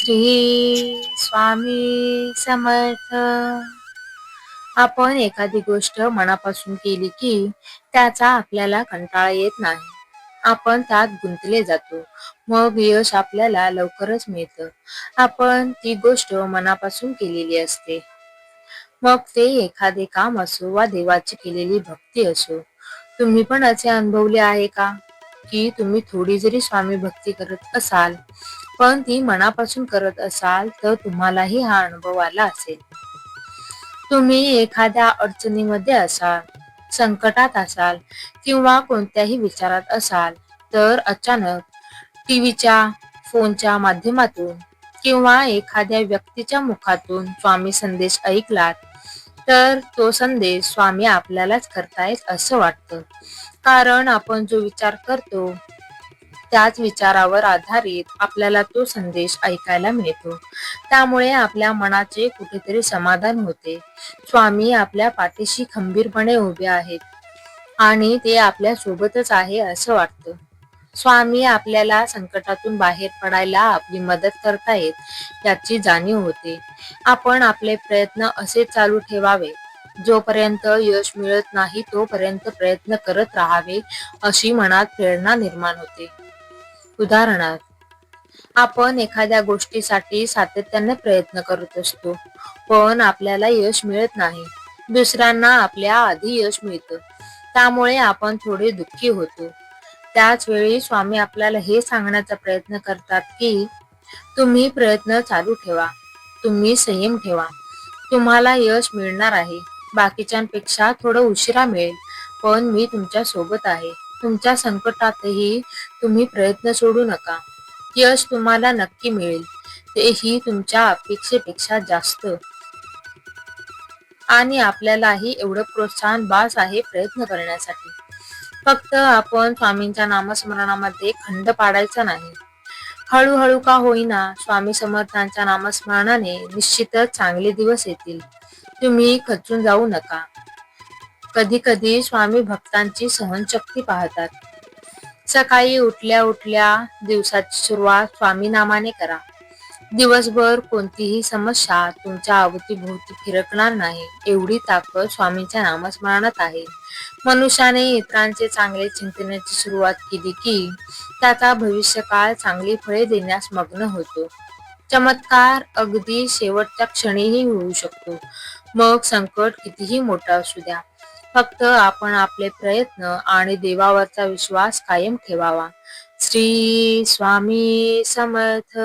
श्री स्वामी समर्थ. आपण एखादी गोष्ट मनापासून केली की त्याचा आपल्याला कंटाळा येत नाही. आपण त्यात गुंतले जातो. मग यश आपल्याला लवकरच मिळतं. आपण ती गोष्ट मनापासून केलेली असते. मग ते एखादे काम असो वा देवाची केलेली भक्ती असो तुम्ही पण असे अनुभवले आहे का? की तुम्ही थोडी जरी स्वामी भक्ती करत असाल पण ती मनापासून करत असाल तर तुम्हालाही हा अनुभव आला असेल. तुम्ही एखाद्या अडचणीमध्ये असाल संकटात असाल किंवा कोणत्याही विचारात असाल तर अचानक टीव्हीच्या फोनच्या माध्यमातून किंवा एखाद्या व्यक्तीच्या मुखातून स्वामी संदेश ऐकलात तर तो संदेश स्वामी आपल्यालाच करतायत असं वाटतं. कारण आपण जो विचार करतो त्याच विचारावर आधारित आपल्याला तो संदेश ऐकायला मिळतो. त्यामुळे आपल्या मनाचे कुठेतरी समाधान होते. स्वामी आपल्या पाठीशी खंबीरपणे उभे आहेत आणि ते आपल्या सोबतच आहे असं वाटतं. स्वामी आपल्याला संकटातून बाहेर पडायला आपली मदत करतायत याची जाणीव होते. आपण आपले प्रयत्न असे चालू ठेवावे जोपर्यंत यश मिळत नाही तोपर्यंत प्रयत्न करत राहावे अशी मनात प्रेरणा निर्माण होते. उदाहरणार्थ आपण एखाद्या गोष्टीसाठी सातत्याने प्रयत्न करत असतो पण आपल्याला यश मिळत नाही. दुसऱ्यांना आपल्या आधी यश मिळतं. त्यामुळे आपण थोडे दुःखी होतो. त्याच वेळी स्वामी आपल्याला हे सांगण्याचा प्रयत्न करतात की तुम्ही प्रयत्न चालू ठेवा. तुम्ही संयम ठेवा. तुम्हाला यश मिळणार आहे. बाकीच्यांपेक्षा थोडं उशिरा मिळेल. पण मी तुमच्यासोबत आहे. तुमच्या संकटातही तुम्ही प्रयत्न सोडू नका. यश तुम्हाला नक्की मिळेल. तेही तुमच्या अपेक्षेपेक्षा जास्त. आणि आपल्यालाही एवढं प्रोत्साहन बास आहे प्रयत्न करण्यासाठी. फक्त आपण स्वामींच्या नामस्मरणामध्ये खंड पाडायचा नाही. हळूहळू का होईना स्वामी समर्थांच्या नामस्मरणाने निश्चितच चांगले दिवस येतील. तुम्ही खचून जाऊ नका. कधी कधी स्वामी भक्तांची सहनशक्ती पाहतात. सकाळी उठल्या उठल्या दिवसाची सुरुवात स्वामी नामाने करा. दिवसभर कोणतीही समस्या तुमच्या अवतीभोवती फिरकणार नाही. एवढी ताकद स्वामींच्या नामस्मरणात आहे. मनुष्याने इतरांचे चांगले चिंतनाची सुरुवात केली की त्याचा भविष्यकाळ चांगली फळे देण्यास मग्न होतो. चमत्कार अगदी शेवटच्या क्षणीही होऊ शकतो. मग संकट कितीही मोठं असू द्या. फक्त आपण आपले प्रयत्न आणि देवावरचा विश्वास कायम ठेवावा. श्री स्वामी समर्थ.